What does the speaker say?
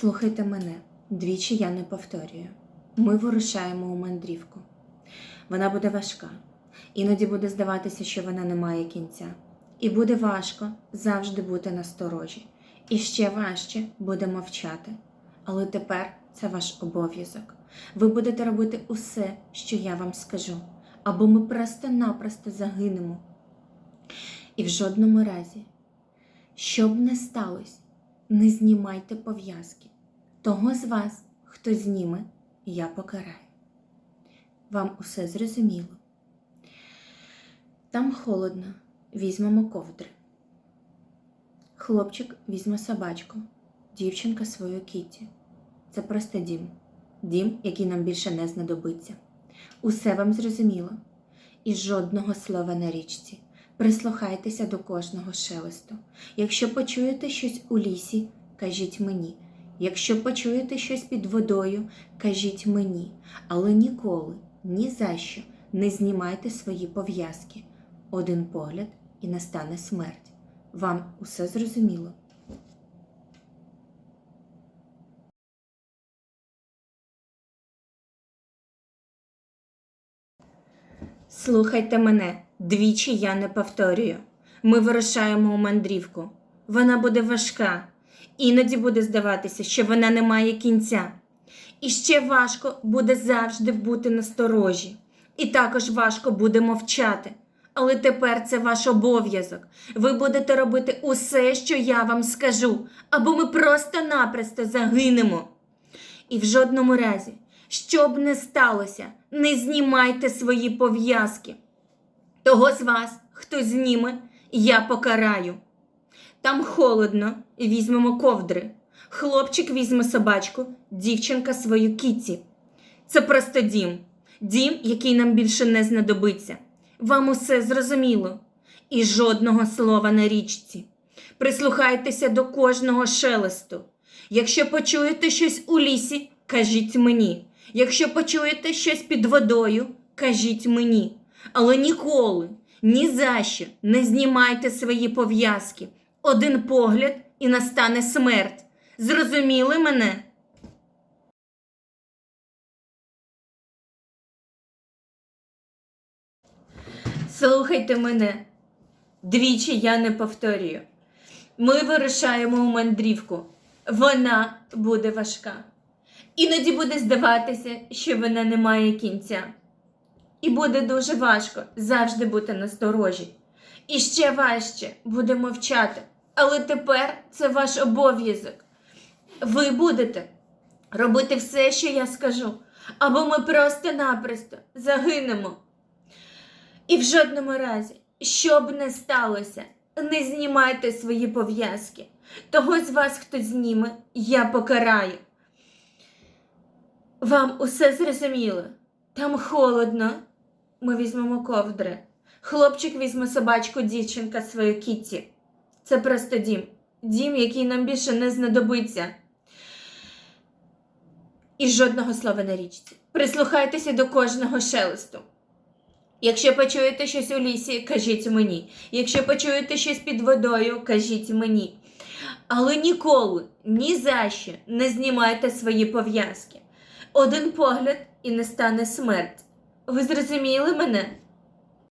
Слухайте мене, двічі я не повторюю. Ми вирушаємо у мандрівку. Вона буде важка, іноді буде здаватися, що вона не має кінця. І буде важко завжди бути насторожі. І ще важче буде мовчати. Але тепер це ваш обов'язок. Ви будете робити усе, що я вам скажу, або ми просто-напросто загинемо. І в жодному разі, що б не сталося, не знімайте пов'язки. Того з вас, хто зніме, я покараю. Вам усе зрозуміло. Там холодно, візьмемо ковдри. Хлопчик візьме собачку, дівчинка свою кіті. Це просто дім. Дім, який нам більше не знадобиться. Усе вам зрозуміло. І жодного слова на річці. Прислухайтеся до кожного шелесту. Якщо почуєте щось у лісі, кажіть мені. Якщо почуєте щось під водою, кажіть мені, але ніколи, ні за що не знімайте свої пов'язки. Один погляд і настане смерть. Вам усе зрозуміло? Слухайте мене, двічі я не повторюю. Ми вирушаємо у мандрівку. Вона буде важка. Іноді буде здаватися, що вона не має кінця. І ще важко буде завжди бути насторожі. І також важко буде мовчати. Але тепер це ваш обов'язок. Ви будете робити усе, що я вам скажу, або ми просто-напросто загинемо. І в жодному разі, що б не сталося, не знімайте свої пов'язки. Того з вас, хто зніме, я покараю. Там холодно, візьмемо ковдри. Хлопчик візьме собачку, дівчинка свою кіті. Це просто дім, дім, який нам більше не знадобиться. Вам усе зрозуміло. І жодного слова на річці. Прислухайтеся до кожного шелесту. Якщо почуєте щось у лісі, кажіть мені. Якщо почуєте щось під водою, кажіть мені. Але ніколи, ні за що не знімайте свої пов'язки. Один погляд і настане смерть. Зрозуміли мене? Слухайте мене. Двічі я не повторюю. Ми вирушаємо у мандрівку. Вона буде важка. Іноді буде здаватися, що вона не має кінця. І буде дуже важко завжди бути насторожі. І ще важче буде мовчати. Але тепер це ваш обов'язок. Ви будете робити все, що я скажу, або ми просто-напросто загинемо. І в жодному разі, що б не сталося, не знімайте свої пов'язки. Того з вас, хто зніме, я покараю. Вам усе зрозуміло? Там холодно. Ми візьмемо ковдри. Хлопчик візьме собачку, дівчинка свою кітті. Це просто дім. Дім, який нам більше не знадобиться. І жодного слова на річці. Прислухайтеся до кожного шелесту. Якщо почуєте щось у лісі, кажіть мені. Якщо почуєте щось під водою, кажіть мені. Але ніколи, ні за що не знімайте свої пов'язки. Один погляд і не стане смерть. Ви зрозуміли мене?